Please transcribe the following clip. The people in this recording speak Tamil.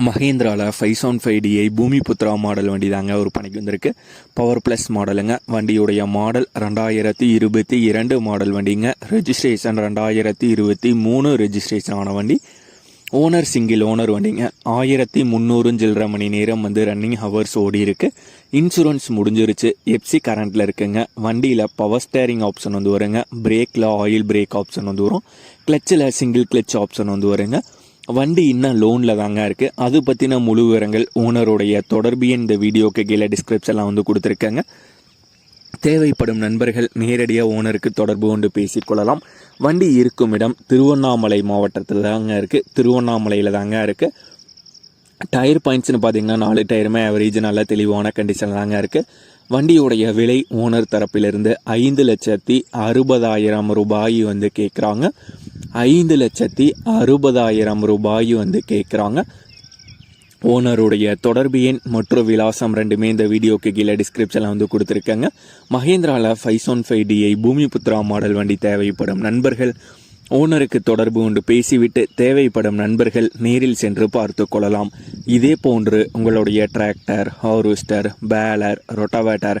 மஹேந்திராவில் five seven five DI Bhoomi Putra model வண்டி தாங்க ஒரு பணிக்கு வந்திருக்கு. பவர் ப்ளஸ் மாடலுங்க. வண்டியுடைய மாடல் ரெண்டாயிரத்தி இருபத்தி இரண்டு மாடல் வண்டிங்க. ரெஜிஸ்ட்ரேஷன் ரெண்டாயிரத்தி இருபத்தி மூணு ரெஜிஸ்ட்ரேஷன் ஆன வண்டி. ஓனர் சிங்கிள் ஓனர் வண்டிங்க. ஆயிரத்தி முந்நூறு சில்லற மணி நேரம் வந்து ரன்னிங் ஹவர்ஸ் ஓடி இருக்கு. இன்சூரன்ஸ் முடிஞ்சிருச்சு. எப்சி கரண்ட்டில் இருக்குங்க. வண்டியில் பவர் ஸ்டேரிங் ஆப்ஷன் வந்து வருங்க. பிரேக்கில் ஆயில் பிரேக் ஆப்ஷன் வந்து வரும். கிளச்சில் சிங்கிள் கிளச் ஆப்ஷன் வந்து வருங்க. வண்டி இன்னும் லோனில் தாங்க இருக்குது அது பற்றின முழு விவரங்கள் ஓனருடைய தொடர்பு இந்த வீடியோக்கு கீழே டிஸ்கிரிப்ஷன்லாம் வந்து கொடுத்துருக்காங்க. தேவைப்படும் நண்பர்கள் நேரடியாக ஓனருக்கு தொடர்பு கொண்டு பேசிக்கொள்ளலாம் வண்டி இருக்கும் இடம் திருவண்ணாமலை மாவட்டத்தில் தாங்க இருக்குது திருவண்ணாமலையில் தாங்க இருக்குது டயர் பாயிண்ட்ஸ்னு பார்த்தீங்கன்னா நாலு டயருமே ஆவரேஜ் நல்ல தெளிவான கண்டிஷனில் தாங்க இருக்குது வண்டியுடைய விலை ஓனர் தரப்பிலிருந்து ஐந்து லட்சத்தி அறுபதாயிரம் ரூபாய் வந்து கேட்குறாங்க ஐந்து லட்சத்தி அறுபதாயிரம் ரூபாய் வந்து கேட்குறாங்க ஓனருடைய தொடர்பு எண் மற்றும் விலாசம் ரெண்டுமே இந்த வீடியோக்கு கீழே டிஸ்கிரிப்ஷனில் வந்து கொடுத்துருக்காங்க. மஹேந்திராவில் five one five DI Bhoomi Putra model வண்டி தேவைப்படும் நண்பர்கள் ஓனருக்கு தொடர்பு கொண்டு பேசிவிட்டு தேவைப்படும் நண்பர்கள் நேரில் சென்று பார்த்து கொள்ளலாம். இதே போன்று உங்களுடைய டிராக்டர் ஹார்வெஸ்டர் பேலர் ரொட்டவேட்டர்